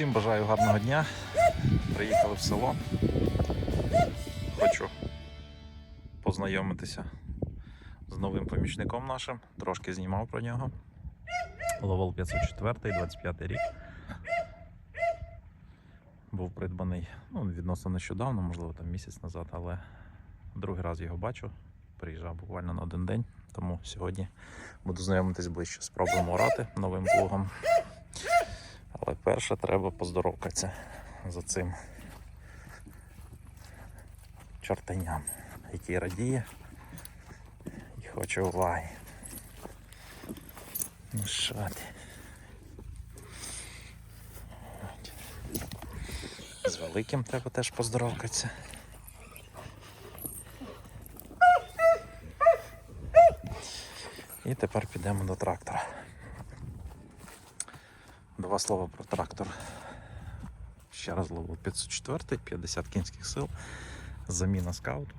Всім бажаю гарного дня. Приїхали в село. Хочу познайомитися з новим помічником нашим. Трошки знімав про нього. Ловол 504, 25 рік. Був придбаний ну, відносно нещодавно, можливо, там місяць назад, але другий раз його бачу. Приїжджав буквально на один день, тому сьогодні буду знайомитись ближче. Спробуємо орати новим плугом. Але перше треба поздоровкатися за цим чортаням, який радіє і хоче уваги. Ну що ти? З великим треба теж поздоровкатися. І тепер підемо до трактора. Два слова про трактор. Ще раз ловив 504, 50 кінських сил. Заміна скауту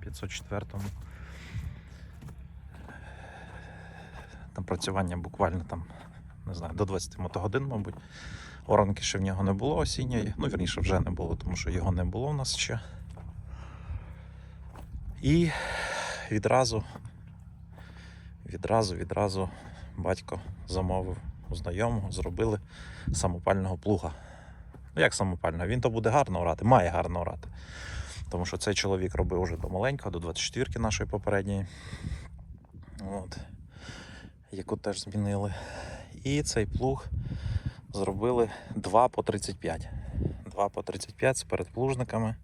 504. Там працювання буквально там, не знаю, до 20 мотогодин, мабуть. Оранки ще в нього не було осінньої. Ну, вірніше, вже не було, тому що його не було в нас ще. І відразу, відразу, відразу батько замовив у знайомого, зробили самопального плуга. Ну, як самопального? Він то буде гарно орати, має гарно орати. Тому що цей чоловік робив уже до маленького, до 24-ки нашої попередньої. От. Яку теж змінили. І цей плуг зробили 2 по 35. 2 по 35 з передплужниками.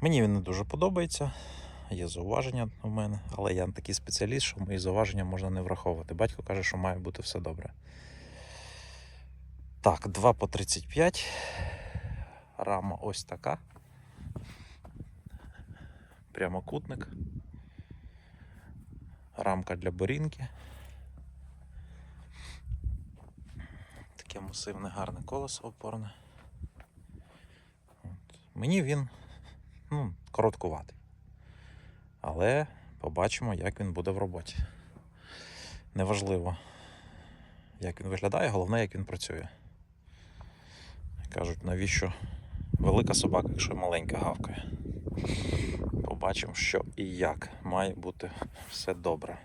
Мені він не дуже подобається. Є зауваження у мене, але я такий спеціаліст, що мої зауваження можна не враховувати. Батько каже, що має бути все добре. Так, 2 по 35. Рама ось така. Прямокутник. Рамка для борінки. Таке масивне гарне колесо опорне. От. Мені він ну, короткуватий. Але побачимо, як він буде в роботі. Неважливо, як він виглядає, головне, як він працює. Кажуть, навіщо велика собака, якщо маленька гавкає. Побачимо, що і як. Має бути все добре.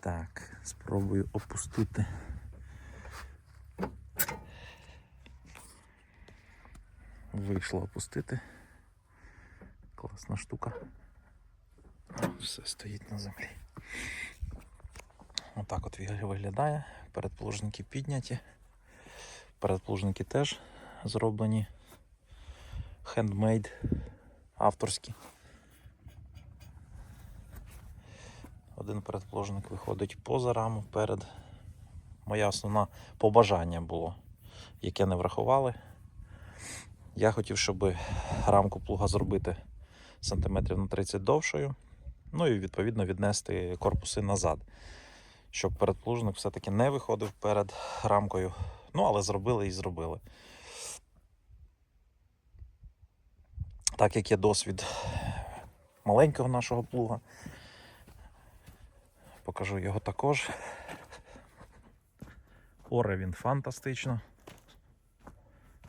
Так, спробую опустити. Вийшло опустити. Класна штука. Все стоїть на землі. Отак от виглядає. Передплужники підняті. Передплужники теж зроблені. Хендмейд авторські. Один передплужник виходить поза раму перед. Моє основне побажання було, яке не врахували. Я хотів, щоб рамку плуга зробити сантиметрів на 30 довшою. Ну і відповідно віднести корпуси назад, щоб передплужник все-таки не виходив перед рамкою. Ну, але зробили і зробили. Так як є досвід маленького нашого плуга, покажу його також. Оре він фантастично.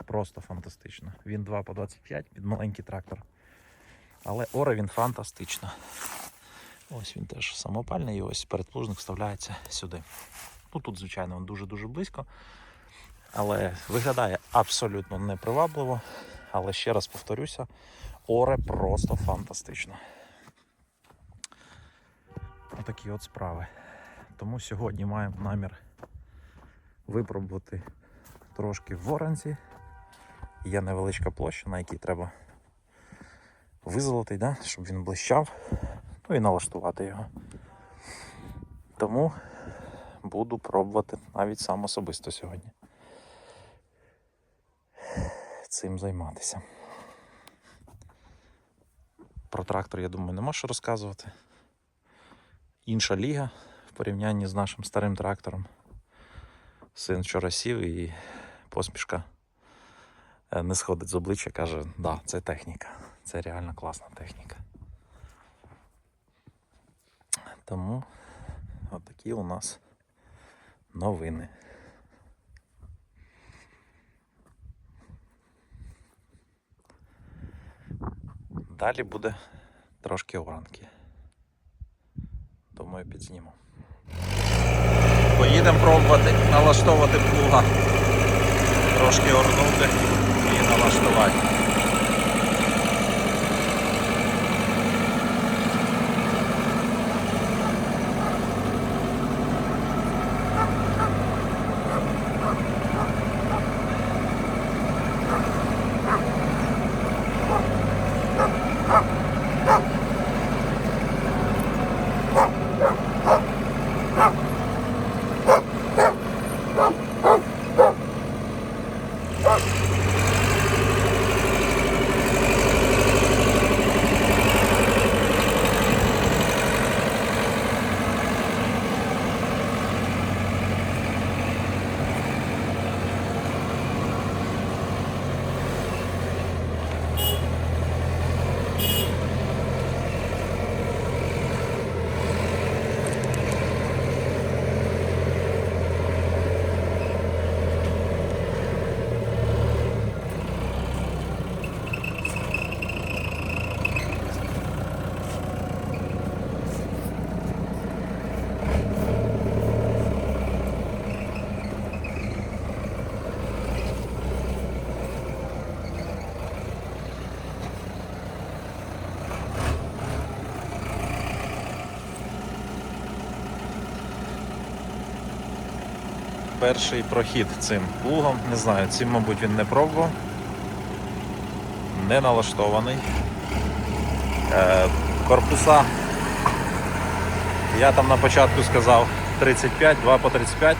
Просто фантастично. Він 2 по 25 під маленький трактор. Але оре він фантастично. Ось він теж самопальний, і ось передплужник вставляється сюди. Ну тут, звичайно, він дуже-дуже близько. Але виглядає абсолютно непривабливо. Але ще раз повторюся, оре просто фантастично. Отакі от справи. Тому сьогодні маємо намір випробувати трошки в оранці. Є невеличка площа, на якій треба визолотий, да? щоб він блищав, і налаштувати його. Тому буду пробувати навіть сам особисто сьогодні цим займатися. Про трактор, я думаю, нема що розказувати. Інша ліга в порівнянні з нашим старим трактором. Син вчора сів і посмішка е, не сходить з обличчя, каже, да, це техніка. Це реально класна техніка. Тому отакі у нас новини. Далі буде трошки оранки. Думаю, підзніму. Поїдемо пробувати налаштовувати плуга. Трошки орнути і налаштувати. Перший прохід цим плугом. Не знаю, цим, мабуть, він не пробував. Не налаштований. Е, корпуса. Я там на початку сказав 35, 2 по 35,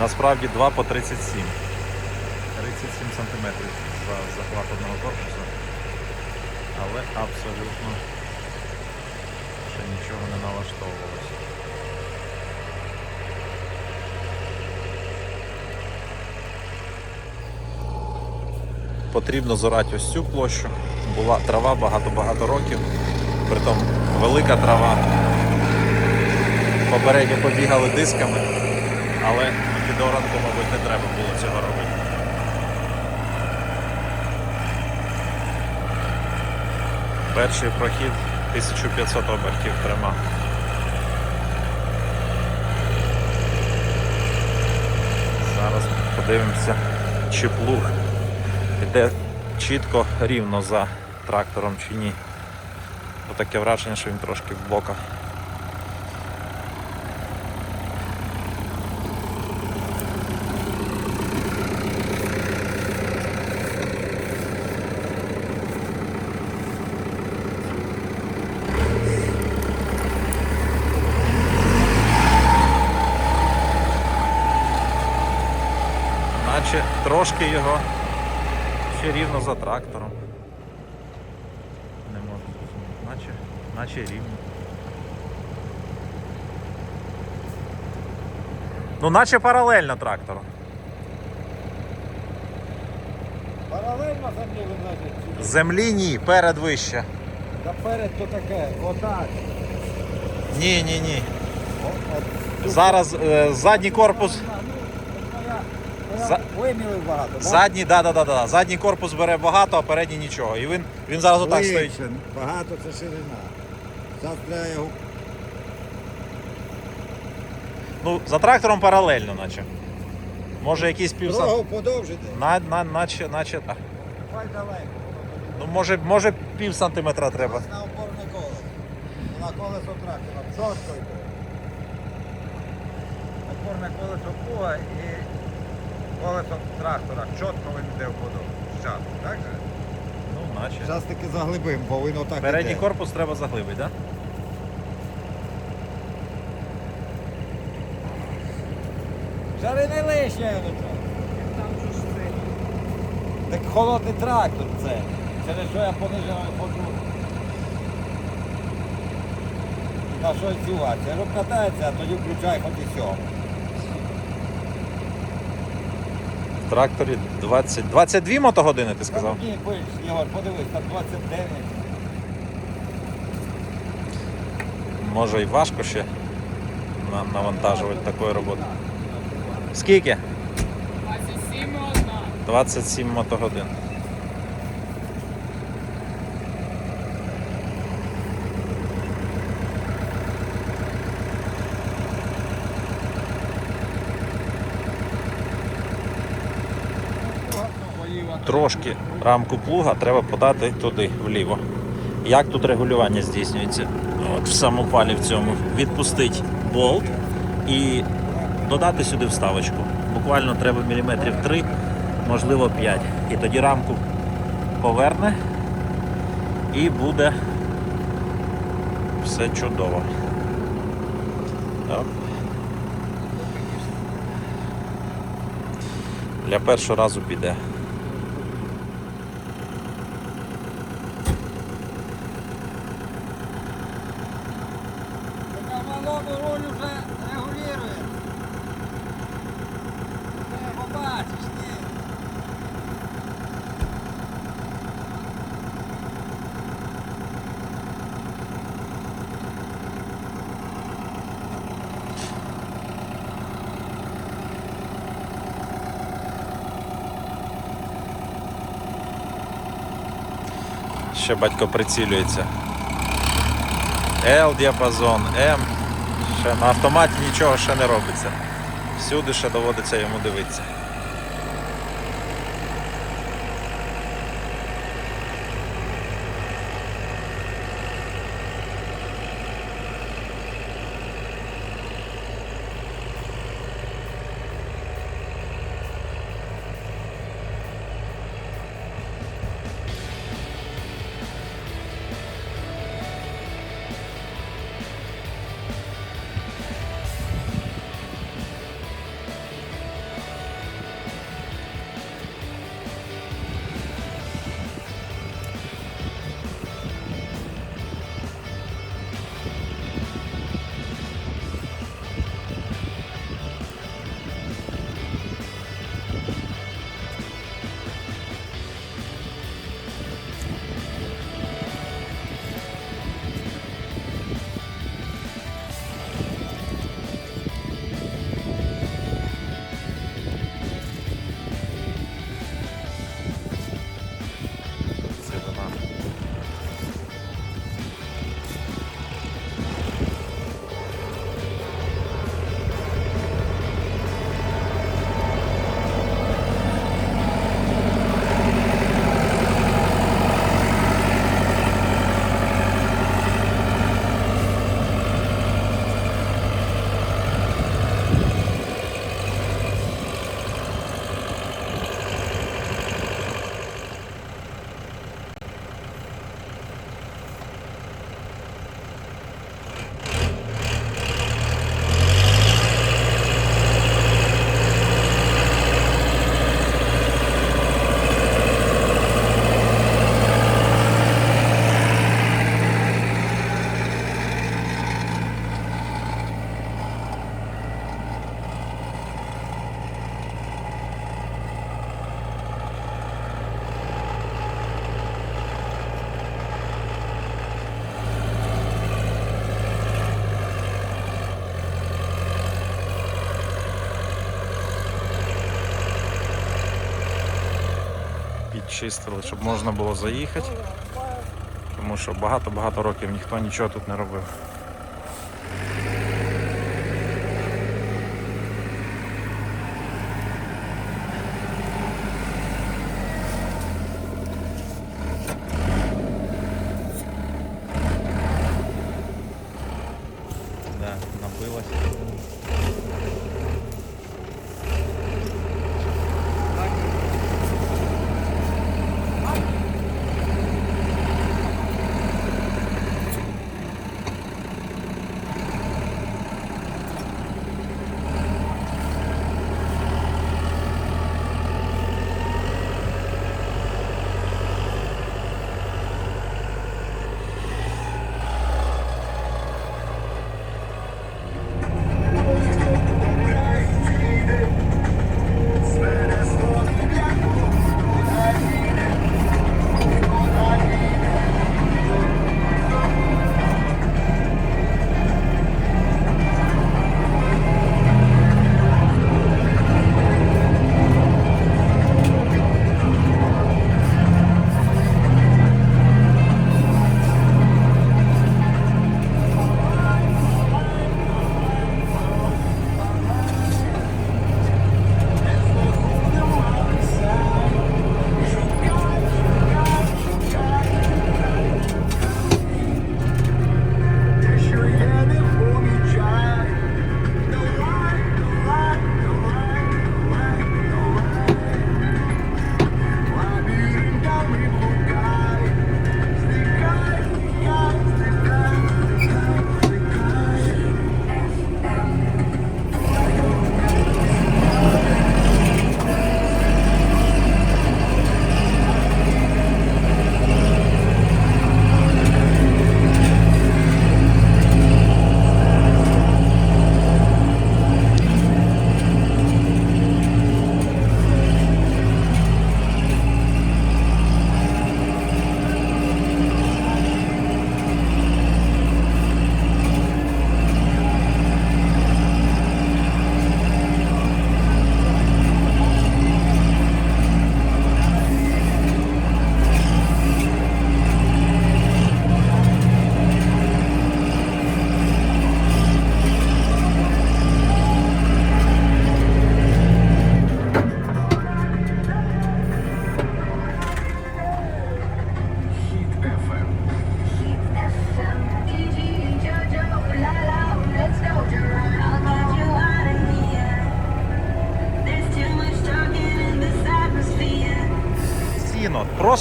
насправді 2 по 37. 37 сантиметрів за захват одного корпусу. Але абсолютно ще нічого не налаштовувалося. Потрібно зорати ось цю площу. Була трава багато-багато років, притом велика трава. Попередньо побігали дисками, але під оранку, мабуть, не треба було цього робити. Перший прохід 1500 обертів тримав. Зараз подивимося, чи плуг іде чітко рівно за трактором чи ні. Бо таке враження, що він трошки в боках. Трошки його за трактором. Не можу зрозуміти. Наче, наче рівно. Ну, наче паралельно трактору. Паралельно землі вилазить. Землі ні, перед вище. Наперед то таке, отак. Ні, ні, ні. Зараз е, задній корпус. Ну, от моя- моя За- Вимілив багато, да? Задній, да, да, да, да. Задній корпус бере багато, а передній нічого. І він, він зараз отак стоїть. Багато це ширина. Зараз треба його Ну, за трактором паралельно, наче. Може якийсь пів дорогу подовжити. на, на, наче, наче. так. Хай далеко. Ну, може, може пів сантиметра треба. Ось на опорне колесо. На колесо трактора. Чітко. Опорне колесо плуга і колесо трактора. Чітко він йде в подовж. Зараз, так же? Ну, наче. Зараз таки заглибимо, бо він отак Передній іде. корпус треба заглибити, так? Жари не лишня нічого. Так холодний трактор це. Це не що я понижено ходжу. На що цюватися? Роб катається, а тоді включай хоч і сьом. В тракторі 20, 22 мотогодини, ти сказав? Ні, пиш, Ігор, подивись, там 29. Може і важко ще нам навантажувати такою роботою. Скільки? 27 одна. 27 мотогодин. Трошки рамку плуга треба подати туди, вліво. Як тут регулювання здійснюється? От в самопалі в цьому. Відпустить болт і додати сюди вставочку. Буквально треба міліметрів 3, можливо 5. І тоді рамку поверне і буде все чудово. Для першого разу піде. Роль вже регулює. Ти побачиш, ні. Ще батько прицілюється. L діапазон, M. Ще на автоматі нічого ще не робиться. Всюди ще доводиться йому дивитися. Підчистили, щоб можна було заїхати. Тому що багато-багато років ніхто нічого тут не робив.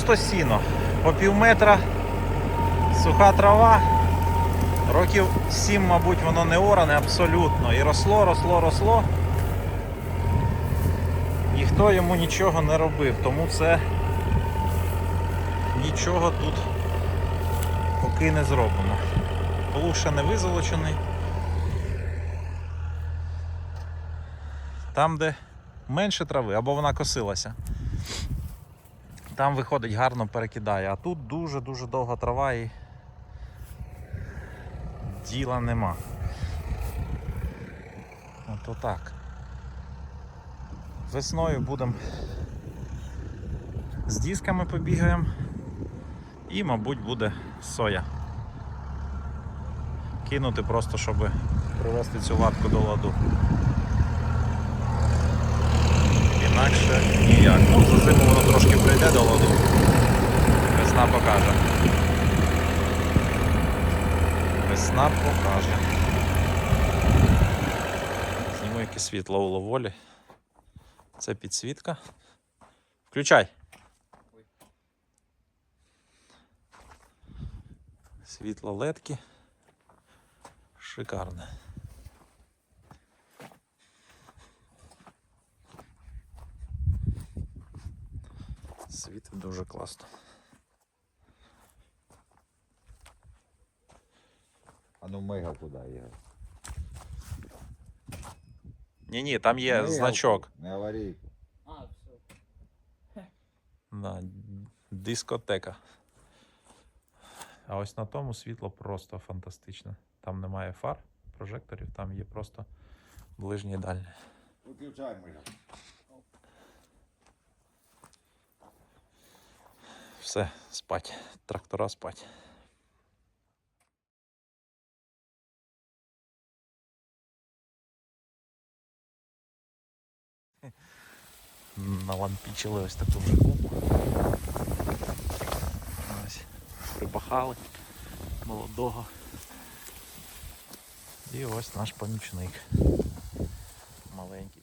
Просто сіно. По пів метра суха трава. Років сім, мабуть, воно не оране абсолютно. І росло, росло, росло. Ніхто йому нічого не робив, тому це нічого тут поки не зроблено. Плуг ще не визолочений. Там, де менше трави, або вона косилася. Там виходить гарно перекидає, а тут дуже-дуже довга трава і діла нема. Ото так. Весною будемо з дисками побігаємо і, мабуть, буде соя. Кинути просто, щоб привести цю латку до ладу. Інакше ніяк. Ну, за зиму воно трошки прийде до ладу. Весна покаже. Весна покаже. Зніму яке світло у ловолі. Це підсвітка. Включай. Світло ледки. Шикарне. Світить дуже класно. А ну мига куди Ігор? Ні, ні, там є Мигалку, значок. Не аварійку. А, все. Да, дискотека. А ось на тому світло просто фантастичне. Там немає фар, прожекторів, там є просто ближнє і дальнє. Виключай мига. Все, спать. Трактора спать. Налампічили ось таку купу. Ось, припахали молодого. І ось наш помічник. Маленький.